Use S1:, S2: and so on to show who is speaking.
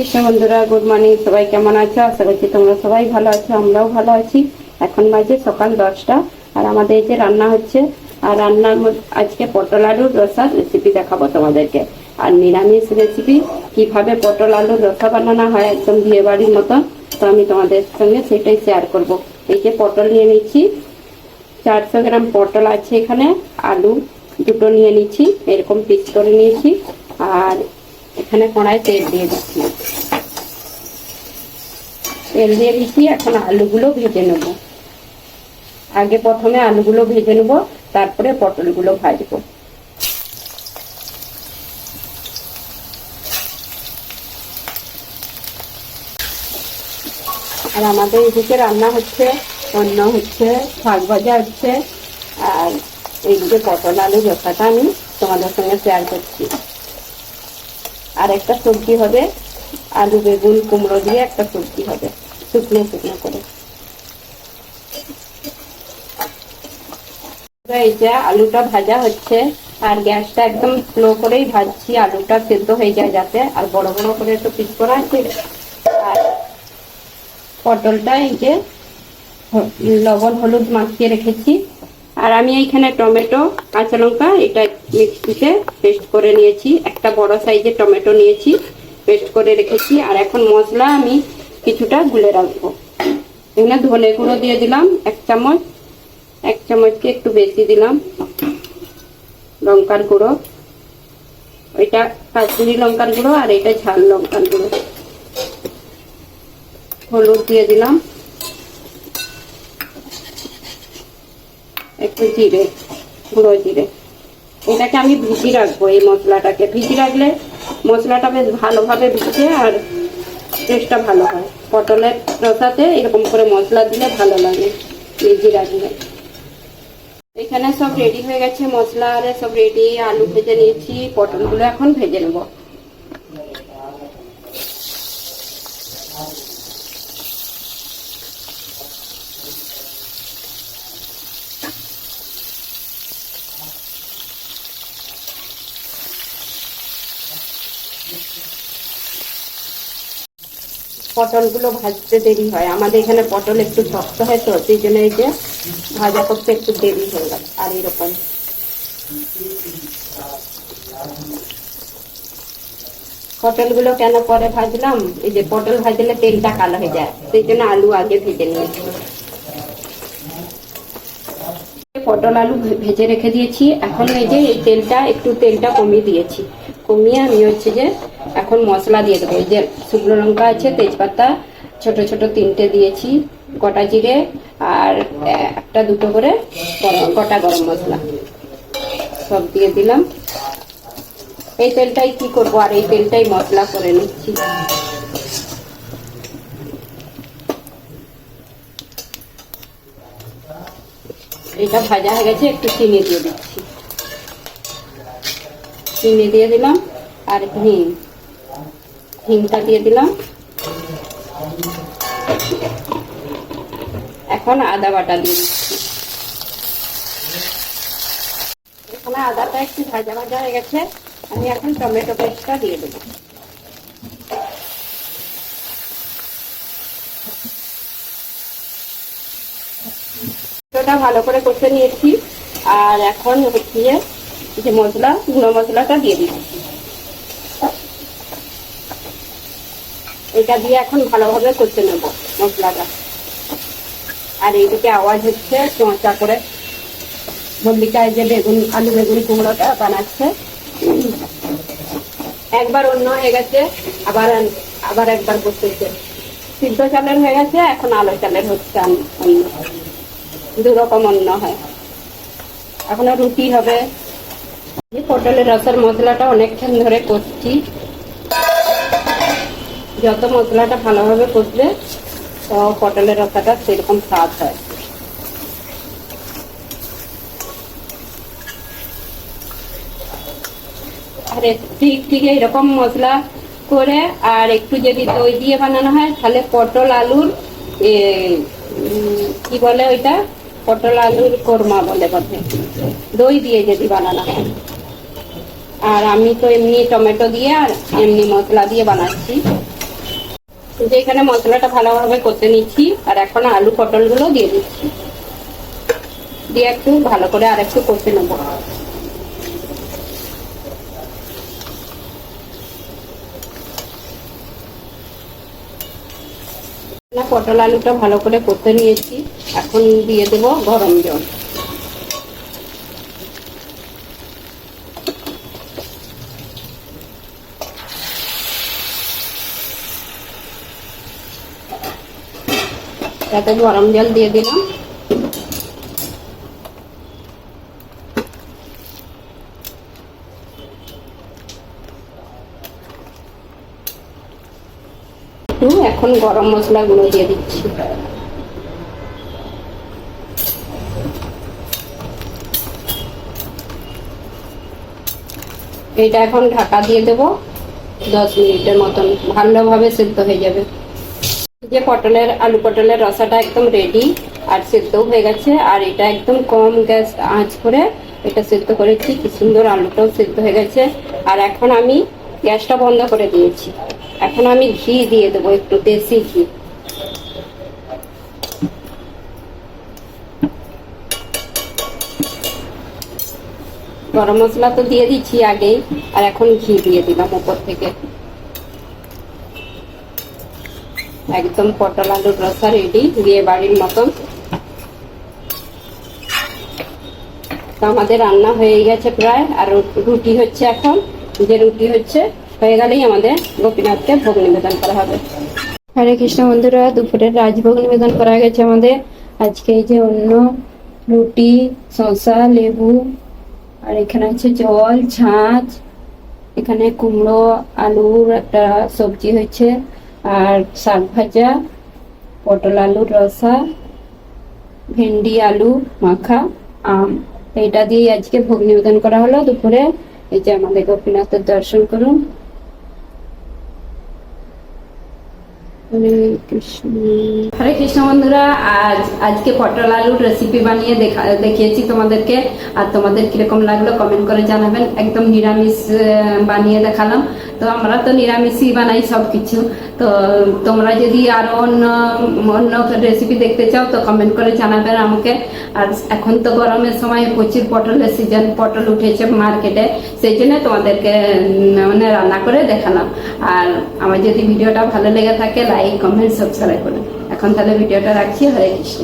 S1: কৃষ্ণ বন্ধুরা good morning সবাই কেমন আছো? আশা করছি তোমরা সবাই ভালো আছো, আমরাও ভালো আছি। এখন বাজে সকাল দশটা, আর আমাদের যে রান্না হচ্ছে, আর রান্নার আজকে পটল আলুর রসার রেসিপি দেখাবো তোমাদেরকে। আর নিরামিষ রেসিপি কীভাবে পটল আলুর রসা বানানো হয় একদম বিয়ে বাড়ির মতন, তো আমি তোমাদের সঙ্গে সেটাই শেয়ার করব। এই যে পটল নিয়ে নিচ্ছি, চারশো গ্রাম পটল আছে এখানে, আলু দুটো নিয়ে নিচ্ছি, এরকম পিস করে নিয়েছি, আর এখানে কড়াই তেল দিয়ে দিচ্ছি। তেল দিয়ে দিচ্ছি এখন আলুগুলো ভেজে নেব। আগে প্রথমে আলুগুলো ভেজে নেব, তারপরে পটলগুলো ভাজবো। আর আমাদের এদিকে রান্না হচ্ছে অন্য হচ্ছে, শাক ভাজা হচ্ছে, আর এইদিকে পটল আলু রসাটা আমি তোমাদের সঙ্গে শেয়ার করছি। আর একটা সবজি হবে, আলু, বেগুন, কুমড়ো দিয়ে একটা সবজি হবে। শুকনো শুকনো করে এই যে আলুটা ভাজা হচ্ছে, আর গ্যাসটা একদম স্লো করেই ভাজছি, আলুটা সেদ্ধ হয়ে যায় যাতে, আর বড় বড় করে একটু পিস করা আছে আর পটলটা এই যে লবণ, হলুদ মাখিয়ে রেখেছি। আর আমি এইখানে টমেটো, কাঁচা লঙ্কা, এটা মিক্সিতে পেস্ট করে নিয়েছি। একটা বড় সাইজের টমেটো নিয়েছি পেস্ট করে রেখেছি। আর এখন মশলা আমি কিছুটা গুলে রাখব। এখানে ধনে গুঁড়ো দিয়ে দিলাম, এক চামচ। এক চামচকে একটু বেশি দিলাম। লঙ্কার গুঁড়ো। ওইটা কাশ্মীরি লঙ্কার গুঁড়ো আর এটা ঝাল লঙ্কার গুঁড়ো। হলুদ দিয়ে দিলাম। একটু জিরে, গুঁড়ো জিরে। এটাকে আমি ভিজি রাখব এই মশলাটাকে। ভিজি রাখলে মশলাটা বেশ ভালোভাবে ভিজে আর টেস্টটা ভালো হয়। পটলের রসাতে এরকম করে মশলা দিলে ভালো লাগে ভিজি রাখলে এখানে সব রেডি হয়ে গেছে মশলা, আর সব রেডি আলু ভেজে নিয়েছি, পটলগুলো এখন ভেজে নেব। পটলগুলো ভাজতে দেরি হয়। আমাদের এখানে পটল একটু শক্ত হয় তো, সেই জন্য এই যে ভাজা করতে একটু দেরি হয়ে গেল, আর এরকম। পটলগুলো কেন পরে ভাজলাম? এই যে পটল ভাজলে তেলটা কালো হয়ে যায়, সেই জন্য আলু আগে ভেজে নিয়েছি। পটল আলু ভেজে রেখে দিয়েছি। এখন এই যে এই তেলটা, একটু তেলটা কমিয়ে দিয়েছি। কমিয়ে আমি হচ্ছে যে এখন মশলা দিয়ে দেবো। যে শুকনো লঙ্কা আছে, তেজপাতা, ছোট ছোট তিনটে দিয়েছি গোটা জিরে আর একটা দুটো করে গোটা গরম মশলা। সব দিয়ে দিলাম। এই তেলটাই কি করব? আর এই তেলটাই মশলা করে নিচ্ছি। এটা ভাজা হয়ে গেছে, একটু চিনি দিয়ে দিচ্ছি। চিনি দিয়ে দিলাম আর হিং। হিংটা দিয়ে দিলাম। এখন আদা বাটা দিয়ে দিচ্ছি। এখানে আদাটা একটু ভাজা ভাজা হয়ে গেছে। আমি এখন টমেটো পেস্টটা দিয়ে দেবো। ভালো করে কষে নিয়েছি। আর এখন হচ্ছে যে মশলা, গুঁড়ো মশলাটা দিয়ে দিচ্ছি এটা দিয়ে এখন ভালোভাবে কষে নেব মশলাটা। আর এইদিকে আওয়াজ হচ্ছে চোঁচা করে। মল্লিকায় যে বেগুন, আলু বেগুন কুমড়োটা বানাচ্ছে। একবার অন্য হয়ে গেছে, আবার আবার একবার বসেছে। সিদ্ধ চালের হয়ে গেছে, এখন আলো চালের হচ্ছে অন্য। দু রকম অন্য হয়। এখনও রুটি হবে। পটলের রসের মশলাটা অনেকক্ষণ ধরে করছি যত মশলাটা ভালোভাবে কষবে তো পটলের রসাটা সেরকম স্বাদ হয়। আর ঠিক ঠিক এরকম মশলা করে আর একটু যদি দই দিয়ে বানানো হয়, তাহলে পটল আলুর কি বলে ওইটা? পটল আলুর কোরমা বলে বোধহয় দই দিয়ে যদি বানানো হয়। আর আমি তো এমনি টমেটো দিয়ে আর এমনি মশলা দিয়ে বানাচ্ছি। এখানে মশলাটা ভালোভাবে করতে নিচ্ছি, আর এখন আলু পটলগুলো দিয়ে দিচ্ছি। দিয়ে একটু ভালো করে আর একটু কষে নেব। পটল আলুটা ভালো করে করতে নিয়েছি। এখন দিয়ে দেব গরম জল। তাতে গরম জল দিয়ে দিলাম। এখন গরম মশলা গুলো দিয়ে দিচ্ছি। এটা এখন ঢাকা দিয়ে দেব। দশ মিনিটের মতন। ভালোভাবে সেদ্ধ হয়ে যাবে। যে পটলের, আলু পটলের রসাটা একদম রেডি আর সেদ্ধও হয়ে গেছে। আর এটা একদম কম গ্যাস আঁচ করে এটা সেদ্ধ করেছি। কি সুন্দর আলুটাও সেদ্ধ হয়ে গেছে। আর এখন আমি গ্যাসটা বন্ধ করে দিয়েছি। এখন আমি ঘি দিয়ে দেবো, একটু দেশি ঘি। গরম মশলা তো দিয়ে দিচ্ছি আগেই। আর এখন ঘি দিয়ে দিলাম উপর থেকে। একদম পটল আলুর রসা রেডি বিয়ে বাড়ির মতন। তো আমাদের রান্না হয়ে গেছে প্রায়, আর রুটি হচ্ছে এখন। যে রুটি হচ্ছে, হয়ে গেলেই আমাদের গোপীনাথকে ভোগ নিবেদন করা হবে। হরে কৃষ্ণ বন্ধুরা, দুপুরের রাজভোগ নিবেদন করা গেছে আমাদের। আজকে এই যে অন্য রুটি, শসা, লেবু, আর এখানে আছে জল, ছাঁচ, এখানে কুমড়ো, আলুর একটা সবজি হয়েছে আর শাক ভাজা, পটল আলুর রসা, ভেন্ডি, আলু, মাখা, আম। এটা দিয়ে আজকে ভোগ নিবেদন করা হলো। দুপুরে এই যে আমাদের গোপীনাথের দর্শন করুন। হরে কৃষ্ণ। হরে কৃষ্ণ বন্ধুরা, আজ, আজকে পটল আলুর রেসিপি বানিয়ে দেখা, দেখিয়েছি তোমাদেরকে। আর তোমাদের কীরকম লাগল কমেন্ট করে জানাবেন। একদম নিরামিষ বানিয়ে দেখালাম। তো আমরা তো নিরামিষই বানাই সব কিছু তো তোমরা যদি আরও অন্য অন্য রেসিপি দেখতে চাও, তো কমেন্ট করে জানাবেন আমাকে। আর এখন তো গরমের সময় প্রচুর পটলের সিজন পটল উঠেছে মার্কেটে সেই জন্য তোমাদেরকে মানে রান্না করে দেখালাম। আর আমার যদি ভিডিওটা ভালো লেগে থাকে লাইক কমেন্ট সাবস্ক্রাইব করুন এখন তাহলে ভিডিওটা রাখছি হরে কৃষ্ণ